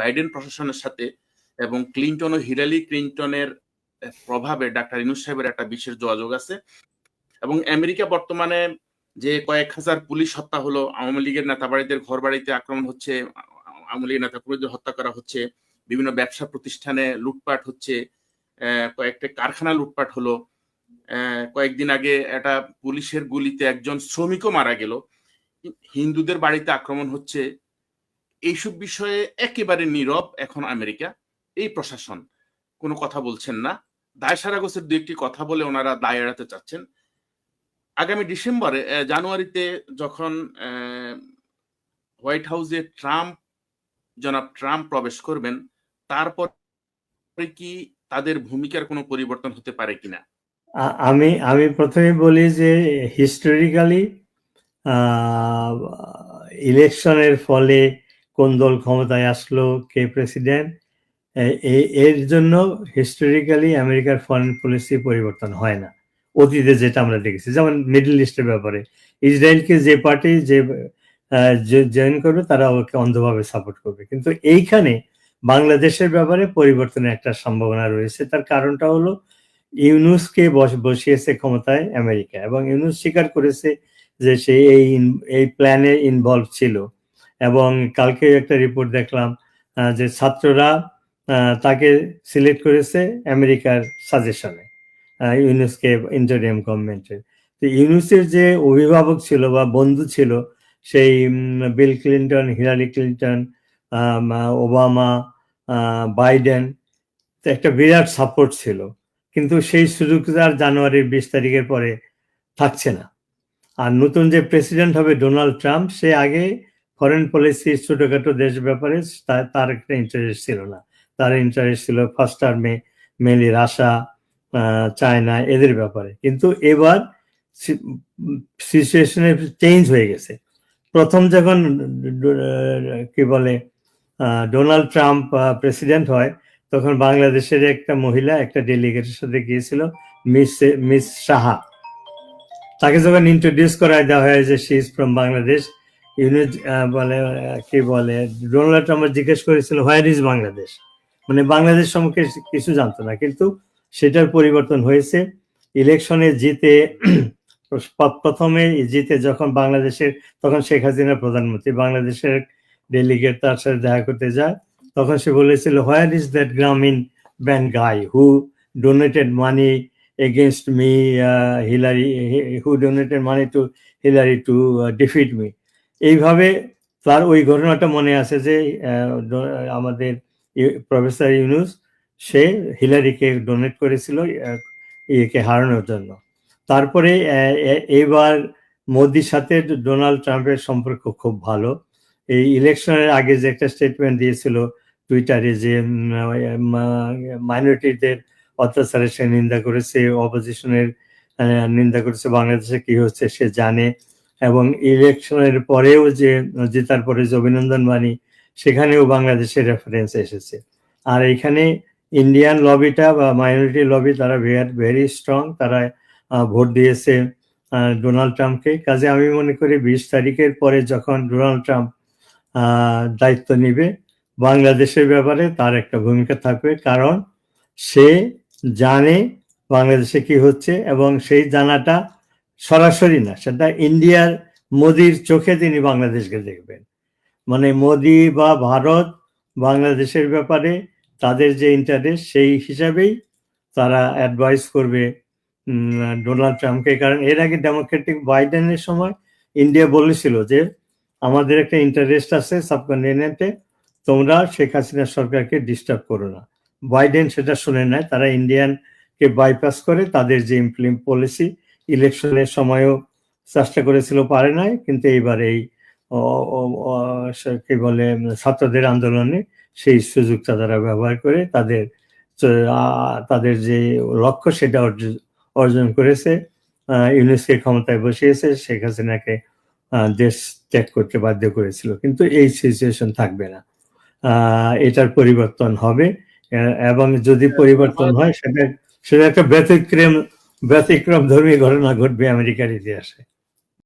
Biden প্রশাসনের সাথে এবং ক্লিন্টন ও হিলারি ক্লিনটনের প্রভাবে ডাক্তার ইনুস সাহেবের একটা বিশেষ যোগাযোগ আছে। এবং আমেরিকা বর্তমানে যে কয়েক হাজার পুলিশ হত্যা হলো, আওয়ামী লীগের নেতা বাড়িদের ঘর বাড়িতে আক্রমণ হচ্ছে, আওয়ামী লীগের নেতা কর্মীদের হত্যা করা হচ্ছে, বিভিন্ন ব্যবসা প্রতিষ্ঠানে লুটপাট হচ্ছে কয়েকটা কারখানা লুটপাট হলো। কয়েকদিন আগে একটা পুলিশের গুলিতে একজন শ্রমিকও মারা গেল। হিন্দুদের বাড়িতে আক্রমণ হচ্ছে এইসব বিষয়ে একেবারে নীরব এখন আমেরিকা। এই প্রশাসন, কোনো কথা বলছেন না। দায় সারা গোছের দু একটি কথা বলে ওনারা দায় এড়াতে চাচ্ছেন। আগামী ডিসেম্বরে জানুয়ারিতে যখন হোয়াইট হাউসে ট্রাম্প, জনাব ট্রাম্প প্রবেশ করবেন, তারপর কি তাদের ভূমিকার কোনো পরিবর্তন হতে পারে কিনা? আমি আমি প্রথমে বলি যে হিস্টোরিক্যালি ইলেকশনের ফলে কোন দল ক্ষমতায় আসলো, কে প্রেসিডেন্ট এর জন্য হিস্টোরিক্যালি আমেরিকার ফরেন পলিসি পরিবর্তন হয় না। অতীতে যেটা আমরা দেখেছি, যেমন মিডল ইস্টের ব্যাপারে। ইসরায়েলকে যে পার্টি যে জয়েন করবে, তারা ওকে অন্ধভাবে সাপোর্ট করবে। কিন্তু এইখানে বাংলাদেশের ব্যাপারে পরিবর্তনের একটা সম্ভাবনা রয়েছে। তার কারণটা হলো, ইউনুসকে বস- বসিয়েছে ক্ষমতায় আমেরিকা এবং ইউনুস স্বীকার করেছে যে সে এই এই প্ল্যানে ইনভলভ ছিল। এবং কালকে একটা রিপোর্ট দেখলাম যে ছাত্ররা তাকে সিলেক্ট করেছে আমেরিকার সাজেশনে ইউনুসকে ইন্টারিয়াম গভর্নমেন্টের তো ইউনুসের যে অভিভাবক ছিল বা বন্ধু ছিল, সেই Bill Clinton Hillary Clinton Obama Biden একটা বিরাট সাপোর্ট ছিল। কিন্তু সেই সুযোগ আর জানুয়ারির বিশ তারিখের পরে থাকছে না। আর নতুন যে প্রেসিডেন্ট হবে ডোনাল্ড ট্রাম্প সে আগে ফরেন পলিসি ছোটখাটো দেশ ব্যাপারে তার একটা ইন্টারেস্ট ছিল না। তার ইন্টারেস্ট ছিল ফার্স্ট টার্মে মেনলি রাশা চায়না এদের ব্যাপারে। কিন্তু এবার সিচুয়েশনের চেঞ্জ হয়ে গেছে। প্রথম যখন কি বলে ডোনাল্ড ট্রাম্প প্রেসিডেন্ট হয়, তখন বাংলাদেশের একটা মহিলা, একটা ডেলিগেটের সাথে গিয়েছিল মিস মিস সাহা তাকে যখন ইন্ট্রোডিউস করায় দেওয়া হয় যে she is from Bangladesh unit বলে কি বলে ডোনাল্ড ট্রাম্প জিজ্ঞেস করেছিল হোয়ার ইজ বাংলাদেশ মানে বাংলাদেশ সম্পর্কে কিছু জানতো না, কিন্তু সেটার পরিবর্তন হয়েছে। ইলেকশনে জিতে প্রথমে জিতে যখন বাংলাদেশের, তখন শেখ হাসিনা প্রধানমন্ত্রী, বাংলাদেশের ডেলিগেট তার সাথে দেখা করতে যায়, তখন সে বলেছিল where is that Grameen bank guy who donated money against me Hillary who donated money to Hillary to defeat me এইভাবে তার ওই ঘটনাটা মনে আছে যে আমাদের প্রফেসর ইউনুস, সে হিলারিকে ডোনেট করেছিল ইয়েকে হারানোর জন্য। তারপরে এবার মোদির সাথে ডোনাল্ড ট্রাম্পের সম্পর্ক খুব ভালো। এই ইলেকশনের আগে যে একটা স্টেটমেন্ট দিয়েছিল টুইটারে যে মাইনরিটিদের অত্যাচারের সে নিন্দা করেছে অপোজিশনের নিন্দা করেছে, বাংলাদেশে কি হচ্ছে সে জানে। এবং ইলেকশনের পরেও যে, জেতার পরে যে অভিনন্দন বাণী, সেখানেও বাংলাদেশের রেফারেন্স এসেছে। আর এখানে ইন্ডিয়ান লবিটা বা মাইনরিটি লবি তারা ভেয়ার ভেরি স্ট্রং তারা ভোট দিয়েছে ডোনাল্ড ট্রাম্পকে কাজে আমি মনে করি বিশ তারিখের পরে যখন ডোনাল্ড ট্রাম্প দায়িত্ব নিবে, বাংলাদেশের ব্যাপারে তার একটা ভূমিকা থাকবে। কারণ সে জানে বাংলাদেশে কি হচ্ছে এবং সেই জানাটা সরাসরি না, সেটা ইন্ডিয়ার মোদির চোখে তিনি বাংলাদেশকে দেখবেন। মানে মোদি বা ভারত বাংলাদেশের ব্যাপারে তাদের যে ইন্টারেস্ট সেই হিসাবেই তারা অ্যাডভাইস করবে ডোনাল্ড ট্রাম্পকে কারণ এর আগে ডেমোক্রেটিক বাইডেনের সময় ইন্ডিয়া বলেছিল যে, আমাদের একটা ইন্টারেস্ট আছে সাবকন্টিনেন্টে তোমরা শেখ হাসিনা সরকারকে ডিস্টার্ব করো না। বাইডেন সেটা শুনে নেয়, তারা ইন্ডিয়ানকে বাইপাস করে তাদের যে ইমপ্লিম পলিসি ইলেকশনের সময়ও চেষ্টা করেছিল পারে নাই। কিন্তু এইবার এই কি বলে ছাত্রদের আন্দোলনে সেই সুযোগটা তারা ব্যবহার করে তাদের তাদের যে লক্ষ্য সেটা অর্জ- অর্জন করেছে। আহ, ইউনেস্কো ক্ষমতায় বসিয়েছে শেখ হাসিনাকে দেশ ত্যাগ করতে বাধ্য করেছিল। কিন্তু এই সিচুয়েশন থাকবে না। এটার পরিবর্তন হবে। এবং যদি পরিবর্তন হয় সেটা সেটা একটা ব্যতিক্রম ব্যতিক্রম ধর্মী ঘটনা ঘটবে আমেরিকার ইতিহাসে।